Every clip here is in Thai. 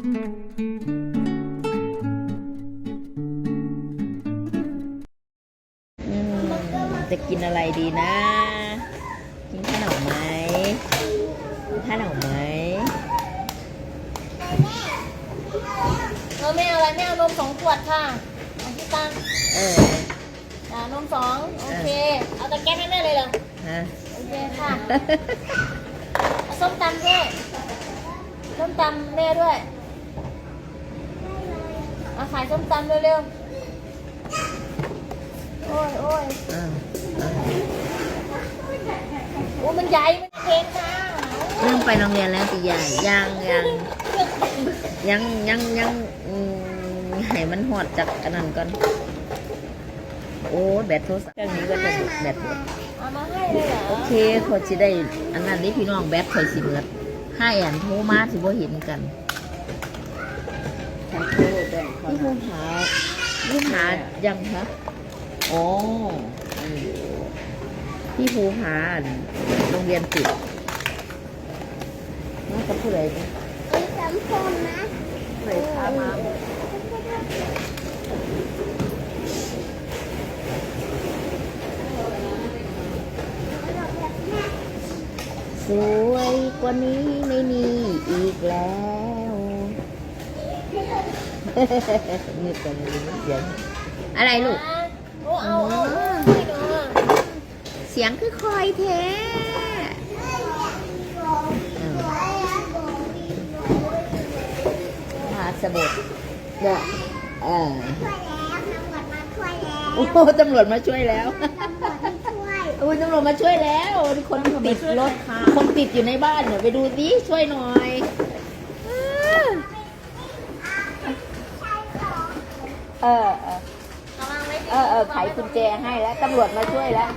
อืมจะกินอะไรดีนะ กินข้าวหนมไหมกินข้าวหนมไหมเออไม่เอาอะไรไม่เอานมสองขวดค่ะเอาที่ตั้งเอออ่านมสองโอเค เอาตะแกรงให้แม่เลยเหรอฮะโอเคค่ะเอาส้มตำด้วยส้มตำแม่ด้วย เอาขายส้มตำเร็วๆ โอ้ยโอ้ยอ่าโอ้มันใหญ่ มันเพลงค่ะเริ่มไปโรงเรียนแล้วตีใหญ่ยังยังยังยังยังอืมให้มันหอดจากอันนั้นก่อน โอ้แบตโทรศัพท์เครื่องนี้ก็จะแบตหมดเอามาให้เลยเหรอโอเคเขาจะได้ อันนั้นนี่พี่น้องแบตคอยสิเบิดให้อันโทรมาสิบ่เห็นกัน พี่ภูหาพี่หายังคะอ๋ออืมพี่ภูหาอันโรงเรียนปิดน่าจะผู้ใดเนี่ยไอ้สามคนนะใครพามาสวยกว่านี้ไม่มีอีกแล้ว นี่กันเสียงอะไรลูก โอ้เอาเอาเอาให้หนูอะเสียงคือคอยแท้อืมพาสมุดเนี่ยเออโอ้ตำรวจมาช่วยแล้วโอ้ยตำรวจมาช่วยแล้วคนติดรถคนติดอยู่ในบ้านเนี่ยไปดูสิช่วยหน่อย เออเออเอาวางไว้เออเออไขกุญแจให้แล้วตำรวจมาช่วยแล้ว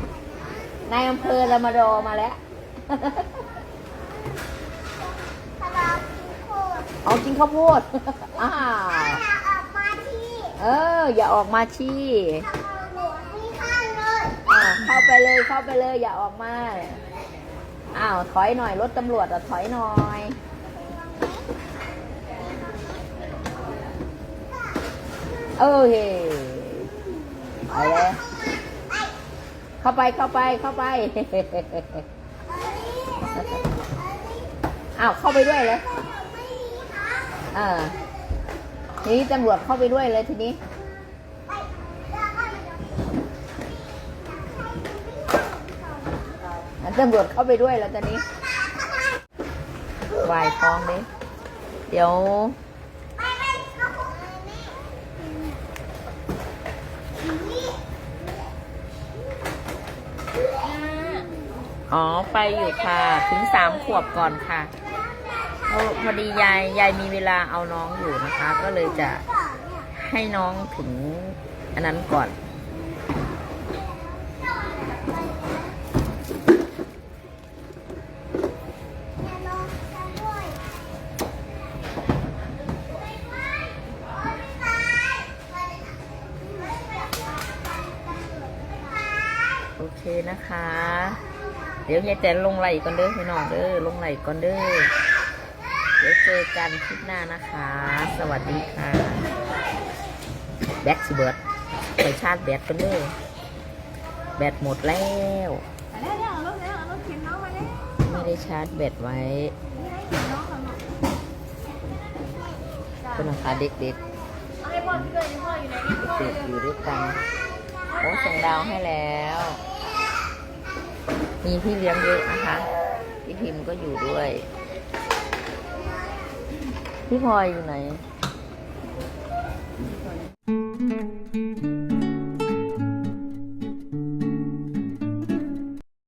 นายอำเภอเรามารอมาแล้วเอากินข้าวโพดอ้าวเออ อย่าออกมาชี้อ้าวเข้าไปเลยเข้าไปเลย อย่าออกมา อ้าวถอยหน่อยรถตำรวจอะถอยหน่อย ออเฮ้ไปเลยเข้าไปเข้าไปเข้าไปอ้าวเข้าไปด้วยเลยอ่าทีนี้ตำรวจเข้าไปด้วยเลยทีนี้อะตำรวจเข้าไปด้วยแล้วตอนนี้วายท้องดิเดี๋ยว อ๋อไปอยู่ค่ะ ถึงสามขวบก่อนค่ะพอดียายยายมีเวลาเอาน้องอยู่นะคะ ก็เลยจะให้น้องถึงอันนั้นก่อน โอเคนะคะ เดี๋ยวยายแตนลงไหลก่อนเด้อพี่น้องเด้อลงไหลก่อนเด้อเดี๋ยวเจอกันคลิปหน้านะคะ สวัสดีค่ะแบตสิเบิร์ดไปชาร์จแบตกันเด้อแบตหมดแล้วไปแล้วเนี่ยเอารถแล้วเอารถเข็นน้องมาแล้วไม่ได้ชาร์จแบตไว้เข็นน้องก่อนหน่อยจ้ะคุณนะคะเด็กเอาให้พ่อด้วยให้พ่ออยู่ไหนเนี่ยพ่อๆเด็กอยู่ด้วยกันโอ้ส่งดาวให้แล้ว มีพี่เลี้ยงเยอะนะคะพี่พิมก็อยู่ด้วย พี่พลอยอยู่ไหน